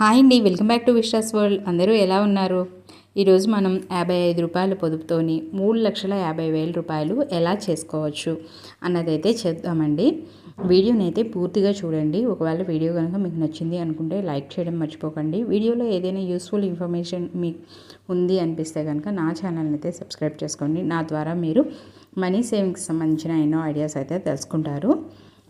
Hi అండి welcome back to Vishwas world. అందరూ ఎలా ఉన్నారు? ఈరోజు మనం యాభై ఐదు రూపాయల పొదుపుతోని మూడు లక్షల యాభై వేల రూపాయలు ఎలా చేసుకోవచ్చు అన్నదైతే చేద్దామండి. వీడియోని అయితే పూర్తిగా చూడండి. ఒకవేళ వీడియో కనుక మీకు నచ్చింది అనుకుంటే లైక్ చేయడం మర్చిపోకండి. వీడియోలో ఏదైనా యూస్ఫుల్ ఇన్ఫర్మేషన్ మీకు ఉంది అనిపిస్తే కనుక నా ఛానల్ని అయితే సబ్స్క్రైబ్ చేసుకోండి. నా ద్వారా మీరు మనీ సేవింగ్స్ సంబంధించిన ఎన్నో ఐడియాస్ అయితే తెలుసుకుంటారు.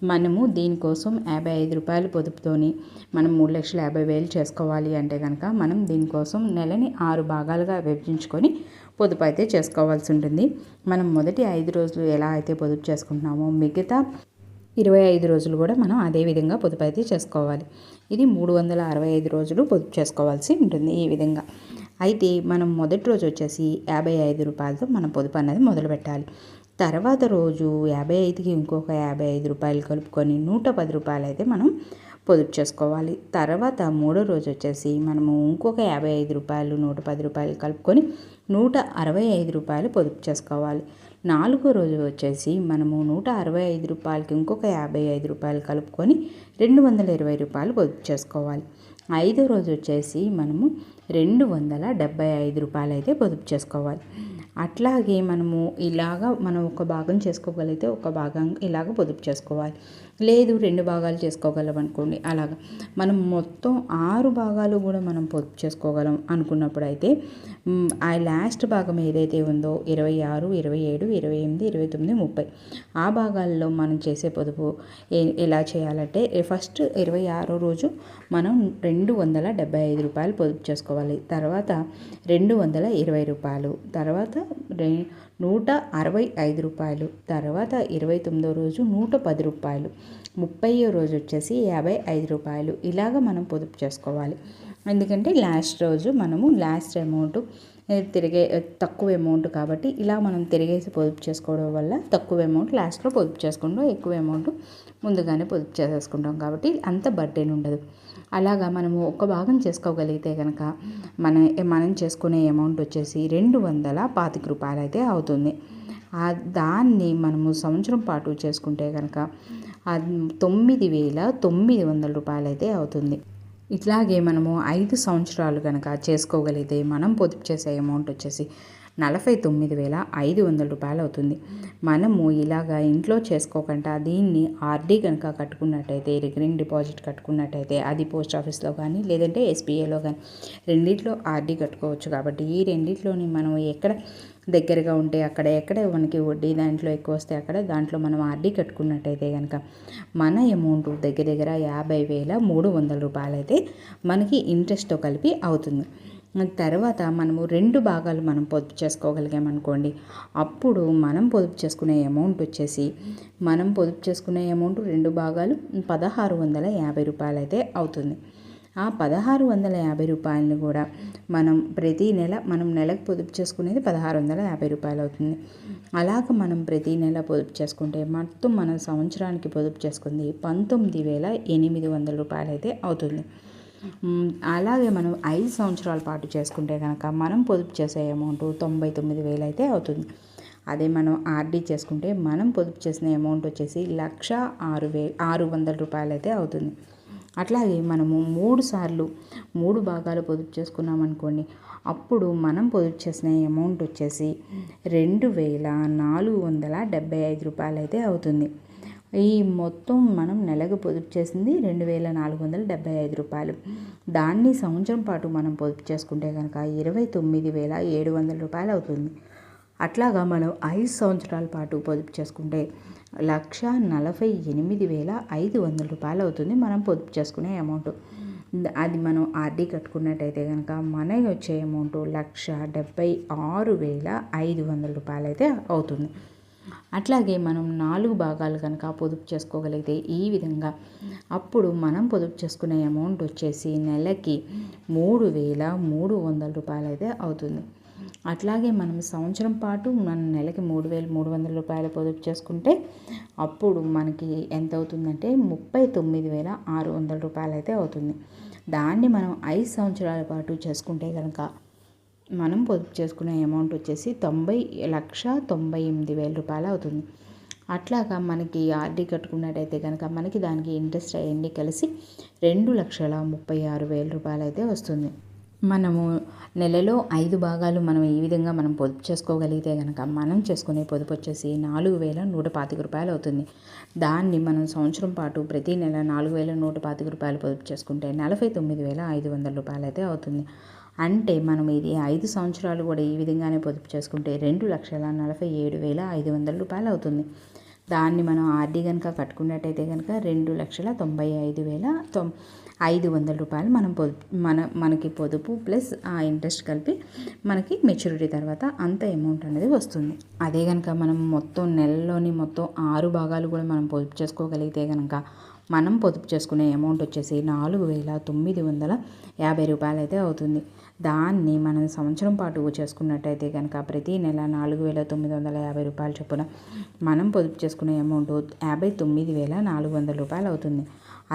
మనము దీనికోసం యాభై ఐదు రూపాయలు పొదుపుతోని మనం మూడు లక్షల యాభై వేలు చేసుకోవాలి అంటే కనుక మనం దీనికోసం నెలని ఆరు భాగాలుగా విభజించుకొని పొదుపు అయితే చేసుకోవాల్సి ఉంటుంది. మనం మొదటి ఐదు రోజులు ఎలా అయితే పొదుపు చేసుకుంటున్నామో మిగతా ఇరవై ఐదు రోజులు కూడా మనం అదే విధంగా పొదుపు అయితే చేసుకోవాలి. ఇది మూడు వందల అరవై ఐదు రోజులు పొదుపు చేసుకోవాల్సి ఉంటుంది ఈ విధంగా. అయితే మనం మొదటి రోజు వచ్చేసి యాభై ఐదు రూపాయలతో మనం పొదుపు అనేది మొదలు పెట్టాలి తర్వాత రోజు యాభై ఐదుకి ఇంకొక యాభై ఐదు రూపాయలు కలుపుకొని నూట పది రూపాయలు అయితే మనం పొదుపు చేసుకోవాలి. తర్వాత మూడో రోజు వచ్చేసి మనము ఇంకొక యాభై ఐదు రూపాయలు నూట పది రూపాయలు కలుపుకొని నూట అరవై ఐదు రూపాయలు పొదుపు చేసుకోవాలి. నాలుగో రోజు వచ్చేసి మనము నూట అరవై ఐదు రూపాయలకి ఇంకొక యాభై ఐదు రూపాయలు కలుపుకొని రెండు వందల ఇరవై రూపాయలు పొదుపు చేసుకోవాలి. ఐదో రోజు వచ్చేసి మనము రెండు వందల డెబ్బై ఐదు రూపాయలు అయితే పొదుపు చేసుకోవాలి. అట్లాగే మనము ఇలాగా మనం ఒక భాగం చేసుకోగలిగితే ఒక భాగం ఇలాగ పొదుపు చేసుకోవాలి. లేదు రెండు భాగాలు చేసుకోగలం అనుకోండి. అలాగా. మనం మొత్తం ఆరు భాగాలు కూడా మనం పొదుపు చేసుకోగలం అనుకున్నప్పుడు అయితే ఆ లాస్ట్ భాగం ఏదైతే ఉందో ఇరవై ఆరు ఇరవై ఏడు ఇరవై ఎనిమిది ఇరవై తొమ్మిది ముప్పై ఆ భాగాల్లో మనం చేసే పొదుపు ఎలా చేయాలంటే ఫస్ట్ ఇరవై ఆరో రోజు మనం రెండు వందల డెబ్బై ఐదు రూపాయలు పొదుపు చేసుకోవాలి. తర్వాత రెండు వందల ఇరవై రూపాయలు తర్వాత రె నూట అరవై ఐదు రూపాయలు తర్వాత ఇరవై తొమ్మిదో రోజు నూట పది రూపాయలు ముప్పై రోజు వచ్చేసి యాభై ఐదు రూపాయలు. ఇలాగ మనం పొదుపు చేసుకోవాలి. ఎందుకంటే లాస్ట్ రోజు మనము లాస్ట్ అమౌంట్ తిరిగే తక్కువ అమౌంట్ కాబట్టి ఇలా మనం తిరిగేసి పొదుపు చేసుకోవడం వల్ల తక్కువ అమౌంట్ లాస్ట్లో పొదుపు చేసుకుంటాం. ఎక్కువ అమౌంట్ ముందుగానే పొదుపు చేసేసుకుంటాం కాబట్టి అంత బర్డెన్ ఉండదు. అలాగా మనము ఒక భాగం చేసుకోగలిగితే కనుక మన మనం చేసుకునే అమౌంట్ వచ్చేసి రెండు వందల పాతిక రూపాయలు అయితే అవుతుంది దాన్ని మనము సంవత్సరం పాటు చేసుకుంటే కనుక తొమ్మిది వేల తొమ్మిది వందల రూపాయలు అయితే అవుతుంది. ఇట్లాగే మనము ఐదు సంవత్సరాలు కనుక చేసుకోగలిగితే మనం పొదుపు చేసే అమౌంట్ వచ్చేసి నలభై తొమ్మిది వేల ఐదు వందల రూపాయలు అవుతుంది మనము ఇలాగా ఇంట్లో చేసుకోకుండా దీన్ని ఆర్డీ కనుక కట్టుకున్నట్టయితే రికరింగ్ డిపాజిట్ కట్టుకున్నట్టయితే అది పోస్ట్ ఆఫీస్లో కానీ లేదంటే ఎస్బీఐలో కానీ రెండిట్లో ఆర్డీ కట్టుకోవచ్చు. కాబట్టి ఈ రెండిట్లోని మనం ఎక్కడ దగ్గరగా ఉంటే అక్కడ ఎక్కడ మనకి వడ్డీ దాంట్లో ఎక్కువ వస్తే అక్కడ దాంట్లో మనం ఆర్డీ కట్టుకున్నట్టయితే కనుక మన అమౌంట్ దగ్గర దగ్గర యాభై వేల మూడు వందల రూపాయలు అయితే మనకి ఇంట్రెస్ట్తో కలిపి అవుతుంది. తర్వాత మనము రెండు భాగాలు మనం పొదుపు చేసుకోగలిగామనుకోండి అప్పుడు మనం పొదుపు చేసుకునే అమౌంట్ వచ్చేసి మనం పొదుపు చేసుకునే అమౌంట్ రెండు భాగాలు పదహారు వందల యాభై రూపాయలు అయితే అవుతుంది. ఆ పదహారు వందల యాభై రూపాయలని కూడా మనం ప్రతి నెల మనం నెలకు పొదుపు చేసుకునేది పదహారు వందల యాభై రూపాయలు అవుతుంది. అలాగ మనం ప్రతి నెల పొదుపు చేసుకుంటే మొత్తం మనం సంవత్సరానికి పొదుపు చేసుకుంది పంతొమ్మిది వేల ఎనిమిది వందల రూపాయలు అయితే అవుతుంది. అలాగే మనం ఐదు సంవత్సరాల పాటు చేసుకుంటే కనుక మనం పొదుపు చేసే అమౌంట్ తొంభై తొమ్మిది వేలు అయితే అవుతుంది. అదే మనం ఆర్డీ చేసుకుంటే మనం పొదుపు చేసిన అమౌంట్ వచ్చేసి లక్ష ఆరు వే ఆరు వందల రూపాయలు అయితే అవుతుంది. అట్లాగే మనము మూడు సార్లు మూడు భాగాలు పొదుపు చేసుకున్నాం అనుకోండి అప్పుడు మనం పొదుపు చేసిన అమౌంట్ వచ్చేసి రెండు వేల నాలుగు వందల డెబ్బై ఐదు రూపాయలు అయితే అవుతుంది. ఈ మొత్తం మనం నెలకు పొదుపు చేసింది రెండు వేల నాలుగు వందల డెబ్బై ఐదు రూపాయలు. దాన్ని సంవత్సరం పాటు మనం పొదుపు చేసుకుంటే కనుక ఇరవై తొమ్మిది వేల ఏడు వందల రూపాయలు అవుతుంది. అట్లాగా మనం ఐదు సంవత్సరాల పాటు పొదుపు చేసుకుంటే లక్ష నలభై ఎనిమిది వేల ఐదు వందల రూపాయలు అవుతుంది మనం పొదుపు చేసుకునే అమౌంట్. అది మనం ఆర్డీ కట్టుకున్నట్టయితే కనుక మన వచ్చే అమౌంట్ లక్ష డెబ్బై ఆరు వేల ఐదు వందల రూపాయలు అయితే అవుతుంది. అట్లాగే మనం నాలుగు భాగాలు కనుక పొదుపు చేసుకోగలిగితే ఈ విధంగా అప్పుడు మనం పొదుపు చేసుకునే అమౌంట్ వచ్చేసి నెలకి మూడు వేల మూడు వందల రూపాయలు అయితే అవుతుంది. అట్లాగే మనం సంవత్సరం పాటు మన నెలకి మూడు వేల మూడు వందల రూపాయలు పొదుపు చేసుకుంటే అప్పుడు మనకి ఎంత అవుతుందంటే ముప్పై తొమ్మిది వేల ఆరు వందల రూపాయలు అయితే అవుతుంది. దాన్ని మనం ఐదు సంవత్సరాల పాటు చేసుకుంటే కనుక మనం పొదుపు చేసుకునే అమౌంట్ వచ్చేసి తొంభై లక్ష తొంభై ఎనిమిది వేల రూపాయలు అవుతుంది. అట్లాగా మనకి ఆర్డీ కట్టుకున్నట్టయితే కనుక మనకి దానికి ఇంట్రెస్ట్ అయ్యండి కలిసి రెండు లక్షల ముప్పై ఆరు వేల రూపాయలు అయితే వస్తుంది. మనము నెలలో ఐదు భాగాలు మనం ఈ విధంగా మనం పొదుపు చేసుకోగలిగితే కనుక మనం చేసుకునే పొదుపు వచ్చేసి నాలుగు వేల నూట పాతిక రూపాయలు అవుతుంది. దాన్ని మనం సంవత్సరం పాటు ప్రతి నెల నాలుగు వేల నూట పాతిక రూపాయలు పొదుపు చేసుకుంటే నలభై తొమ్మిది వేల ఐదు వందల రూపాయలు అయితే అవుతుంది. అంటే మనం ఇది ఐదు సంవత్సరాలు కూడా ఈ విధంగానే పొదుపు చేసుకుంటే రెండు లక్షల నలభై ఏడు వేల ఐదు వందల రూపాయలు అవుతుంది. దాన్ని మనం ఆర్డీ కనుక కట్టుకున్నట్టయితే కనుక రెండు లక్షల తొంభై ఐదు వేల తొం ఐదు వందల రూపాయలు మనం పొదుపు మన మనకి పొదుపు ప్లస్ ఆ ఇంట్రెస్ట్ కలిపి మనకి మెచ్యూరిటీ తర్వాత అంత అమౌంట్ అనేది వస్తుంది. అదే కనుక మనం మొత్తం నెలలోని మొత్తం ఆరు భాగాలు కూడా మనం పొదుపు చేసుకోగలిగితే కనుక మనం పొదుపు చేసుకునే అమౌంట్ వచ్చేసి నాలుగు వేల తొమ్మిది వందల యాభై రూపాయలు అయితే అవుతుంది. దాన్ని మనం సంవత్సరం పాటు చేసుకున్నట్టయితే కనుక ప్రతి నెల నాలుగు వేల తొమ్మిది వందల యాభై రూపాయలు చొప్పున మనం పొదుపు చేసుకునే అమౌంట్ యాభై తొమ్మిది వేల నాలుగు వందల రూపాయలు అవుతుంది.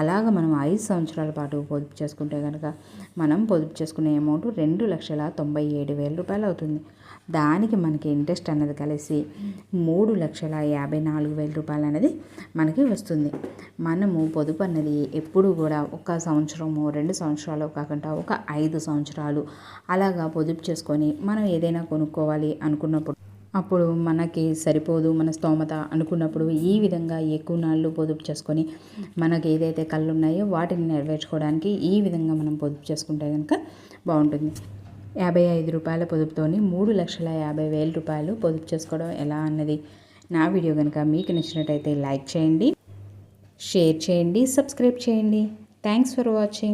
అలాగ మనం ఐదు సంవత్సరాల పాటు పొదుపు చేసుకుంటే కనుక మనం పొదుపు చేసుకునే అమౌంట్ రెండు లక్షల తొంభై ఏడు వేల రూపాయలు అవుతుంది. దానికి మనకి ఇంట్రెస్ట్ అన్నది కలిసి మూడు లక్షల యాభై నాలుగు వేల రూపాయలు అనేది మనకి వస్తుంది. మనము పొదుపు అన్నది ఎప్పుడు కూడా ఒక సంవత్సరము రెండు సంవత్సరాలు కాకుండా ఒక ఐదు సంవత్సరాలు అలాగా పొదుపు చేసుకొని మనం ఏదైనా కొనుక్కోవాలి అనుకున్నప్పుడు అప్పుడు మనకి సరిపోదు మన స్తోమత అనుకున్నప్పుడు ఈ విధంగా ఎక్కువ నాళ్ళు పొదుపు చేసుకొని మనకి ఏదైతే కళ్ళు ఉన్నాయో వాటిని నెరవేర్చుకోవడానికి ఈ విధంగా మనం పొదుపు చేసుకుంటే కనుక బాగుంటుంది. యాభై ఐదు రూపాయల పొదుపుతోని మూడు లక్షల యాభై వేల రూపాయలు పొదుపు చేసుకోవడం ఎలా అన్నది నా వీడియో కనుక మీకు నచ్చినట్టయితే లైక్ చేయండి షేర్ చేయండి సబ్స్క్రైబ్ చేయండి. Thanks for watching